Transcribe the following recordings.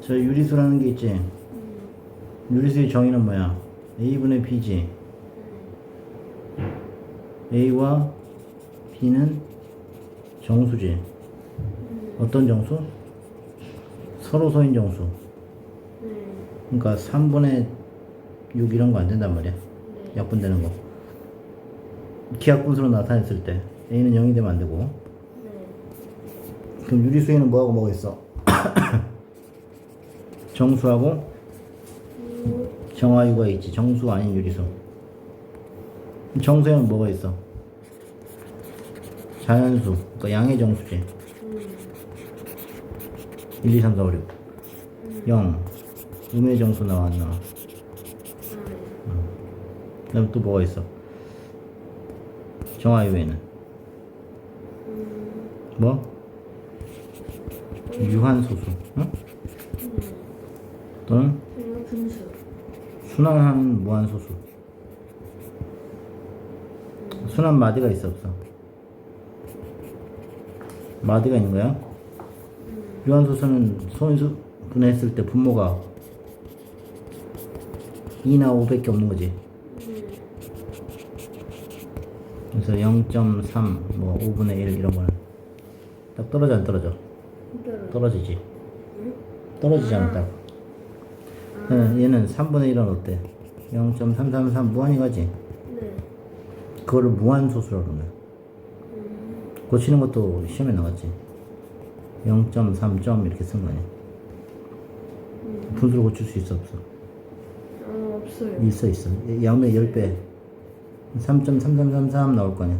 저 유리수라는 게 있지. 유리수의 정의는 뭐야? a분의 b지. a와 b는 정수지. 어떤 정수? 서로소인 정수. 그러니까 3분의 6 이런 거 안 된단 말이야. 약분되는 거. 기하분수로 나타냈을 때 a는 0이 되면 안 되고. 그럼 유리수에는 뭐하고 뭐가 있어? 정수하고 정화유가 있지. 정수 아닌 유리수. 정수에는 뭐가 있어? 자연수. 그러니까 양의 정수지. 1, 2, 3, 4, 5, 6. 0. 음의 정수 나왔나? 그 다음에 또 뭐가 있어? 정화유에는 뭐? 유한소수 응? 그리고 분수. 순환하는 무한소수 순환 마디가 있어 없어? 마디가 있는 거야? 유한소수는 소인수 분해했을 때 분모가 2나 5밖에 없는 거지 그래서 0.3, 뭐 5분의 1 이런 거는 딱 떨어져 안 떨어져? 이거를. 떨어지지. 떨어지잖아 딱. 예, 얘는 3분의 1은 어때? 0.333 무한히 가지. 네. 그거를 무한소수라고 그러면. 고치는 것도 시험에 나왔지. 0.3점 이렇게 쓴 거 아니야? 분수로 고칠 수 있어 없어? 어, 없어요. 있어 있어. 양면 10배. 3.3333 나올 거 아니야?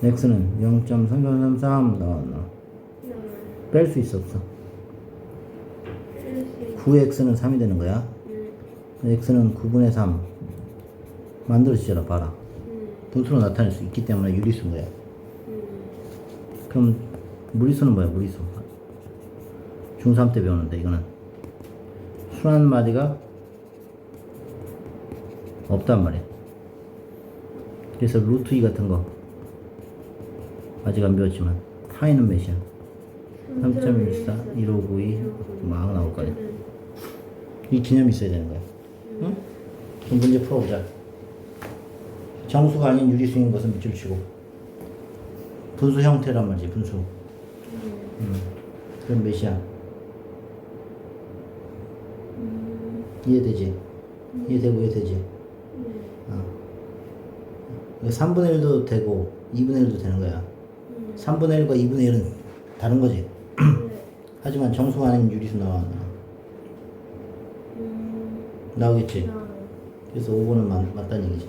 네. x는 0.3333 나왔나? 네. 뺄수 있어 없어? 이렇게. 9x는 3이 되는 거야. 네. x는 9분의 3 만들어지잖아 봐라 네. 분수로 나타낼 수 있기 때문에 유리수인 거야 네. 그럼 무리수는 뭐야 무리수 중3 때 배우는데 이거는 순환 마디가 없단 말이야 그래서 루트 2 같은 거 아직 안 배웠지만 파이는 몇이야 3.14 1592 막 나올 거 아니야 네. 이 개념이 있어야 되는 거야. 응? 그럼 문제 풀어보자. 정수가 아닌 유리수인 것은 밑줄 치고. 분수 형태란 말이지, 분수. 음. 그럼 몇이야? 이해되지? 이해되고 이해되지? 어. 이거 3분의 1도 되고 2분의 1도 되는 거야. 3분의 1과 2분의 1은 다른 거지. 네. 하지만 정수가 아닌 유리수 나와. 음. 나오겠지? 아, 그래서 5번은 맞, 맞다는 얘기지.